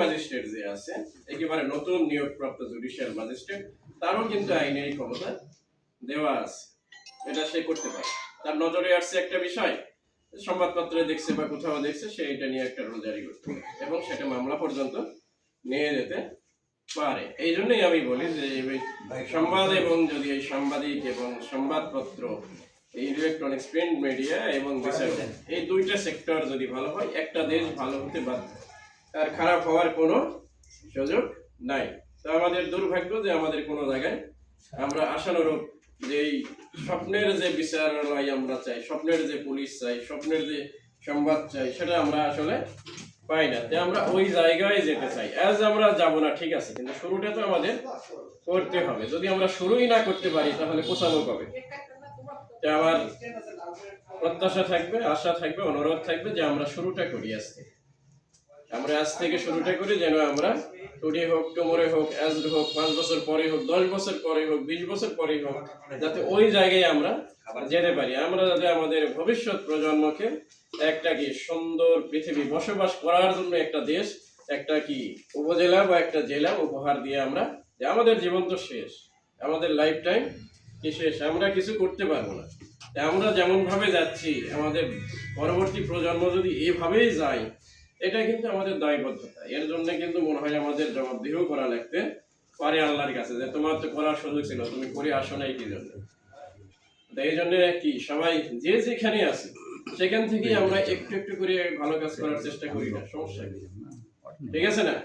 Magistrate যে আছে একেবারে নতুন নিয়োগপ্রাপ্ত জুডিশিয়াল ম্যাজিস্ট্রেট তারও কিন্তু আইনে এই ক্ষমতা দেওয়া আছে। এটা সে করতে পারে। তার নজরে আসছে একটা বিষয় সংবাদপত্রে দেখছে বা কোথাও দেখছে সে এটা নিয়ে একটা রুল জারি করতে পারে এবং সেটা মামলা পর্যন্ত নিয়ে যেতে পারে। এই জন্যই আমি বলি যে সংবাদ এবং যদি এই সাংবাদিক এবং সংবাদপত্র এই ইলেকট্রনিক্স প্রিন্ট মিডিয়া এবং এই দুইটা সেক্টর যদি ভালো হয় একটা দেশ ভালো হতে বাধ্য। আর খারাপ হওয়ার কোনো সুযোগ নাই। তো আমাদের দুর্ভাগ্য যে আমাদের কোনো জায়গায় আমরা আশানুরূপ যে স্বপ্নের যে বিচারালয় আমরা চাই, স্বপ্নের যে পুলিশ চাই, স্বপ্নের যে সংবাদ চাই, সেটা আমরা আসলে পাই না। তাই আমরা ওই জায়গায় যেতে চাই। অ্যাজ আমরা যাব না, ঠিক আছে, কিন্তু শুরুটা তো আমাদের করতে হবে। যদি আমরা শুরুই না করতে পারি, তাহলে পোষাবো কবে আমার প্রত্যাশা থাকবে, আশা থাকবে, অনুরোধ থাকবে যে আমরা শুরুটা করি আজ থেকে আমরা আজ থেকে শুরুটা করি যেন আমরা টুডে হোক, টুমোরে হোক অ্যাজ হোক, পাঁচ বছর পরে হোক, দশ বছর পরে হোক, বিশ বছর পরে হোক, যাতে ওই জায়গায় আমরা যেতে পারি। আমরা যাতে আমাদের ভবিষ্যৎ প্রজন্মকে একটা কি সুন্দর পৃথিবী বসবাস করার জন্য একটা দেশ, একটা কি উপজেলা বা একটা জেলা উপহার দিয়ে আমরা যে আমাদের জীবন তো শেষ, আমাদের লাইফ টাইম কি শেষ, আমরা কিছু করতে পারব না। আমরা যেমন ভাবে যাচ্ছি, আমাদের পরবর্তী প্রজন্ম যদি এভাবেই যায় এটা কিন্তু আমাদের দায়বদ্ধতা। এর জন্য কিন্তু মনে হয় আমাদের জবাবদিহ করা লাগতে পারে আল্লাহর কাছে যে তোমার তো করার সুযোগ ছিল তুমি করে আসো নাই কি জন্য? এই জন্য কি সবাই যে যেখানে আছে সেখান থেকেই আমরা একটু একটু করে ভালো কাজ করার চেষ্টা করি না সমস্যা কি? ঠিক আছে না?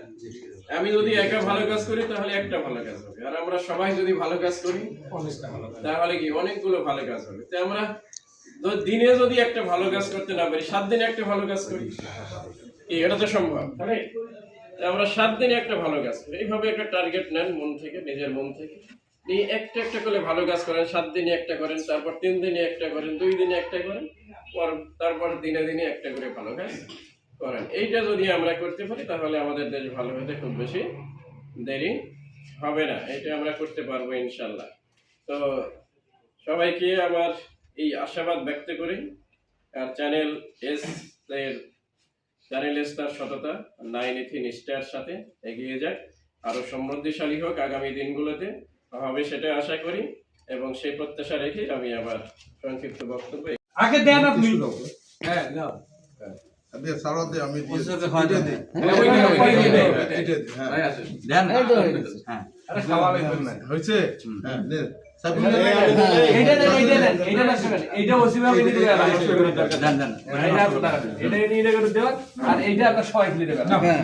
আমি যদি একা ভালো কাজ করি তাহলে একটা ভালো কাজ হবে। আর আমরা সবাই যদি ভালো কাজ করি তাহলে কি অনেকগুলো ভালো কাজ হবে। তো আমরা দিনে যদি একটা ভালো কাজ করতে না পারি সাত দিনে একটা ভালো কাজ করি? এটা তো সম্ভব। তাই আমরা সাত দিনে একটা ভালো কাজ করি। এইভাবে একটা টার্গেট নেন মন থেকে, নিজের মন থেকে। নিয়ে একটা একটা করে ভালো কাজ করেন, সাত দিনে একটা করেন, তারপর তিন দিনে একটা করেন, দুই দিনে একটা করেন, পর তারপর দিনে দিনে একটা করে ভালো কাজ করেন। এইটা যদি আমরা করতে পারি, তাহলে আমাদের দেশ ভালো হতে খুব বেশি দেরি হবে না। এটা আমরা করতে পারব ইনশাল্লাহ। তো সবাইকে আমার এই আশাবাদ ব্যক্ত করি। আর চ্যানেল এস এর চ্যানেল এস তার সততা নাইন ইথি নিষ্ঠার সাথে এগিয়ে যাক। আরও সমৃদ্ধিশালী হোক আগামী দিনগুলোতে হবে সেটা আশা করি এবং সেই প্রত্যাশা রেখে আমি আমার সংক্ষিপ্ত বক্তব্য আগে দেন আপনি। হ্যাঁ আমি সাথে হয় হ্যাঁ দেন হয়ে। হ্যাঁ। হয়েছে হ্যাঁ আর এইটা আপনার সবাই পারেন। হ্যাঁ।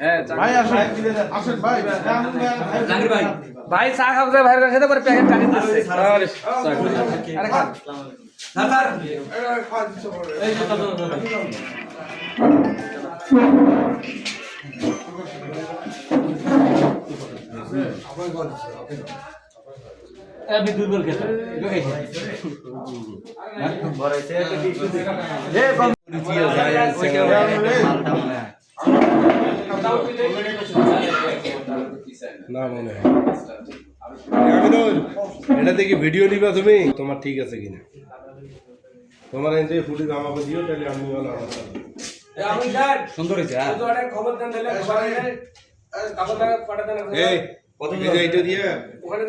হ্যাঁ, ভাই চা খাব ভাইয়ের কাছে প্যাকেট কাটি দিচ্ছে আমি দুর্বল খেতে। না মনে হয়। এটা দেখি ভিডিও নিবা তুমি? তোমার ঠিক আছে কিনা? তোমার এই যে ফুটি আমাকে দিও তাহলে আমি ভালো। আমি স্যার সুন্দর হয়েছে হ্যাঁ। তো একটা খবর দেন দিলে খবর দেন। কাপড় পাঠাতে এই এই এইটা দিয়ে। ওখানে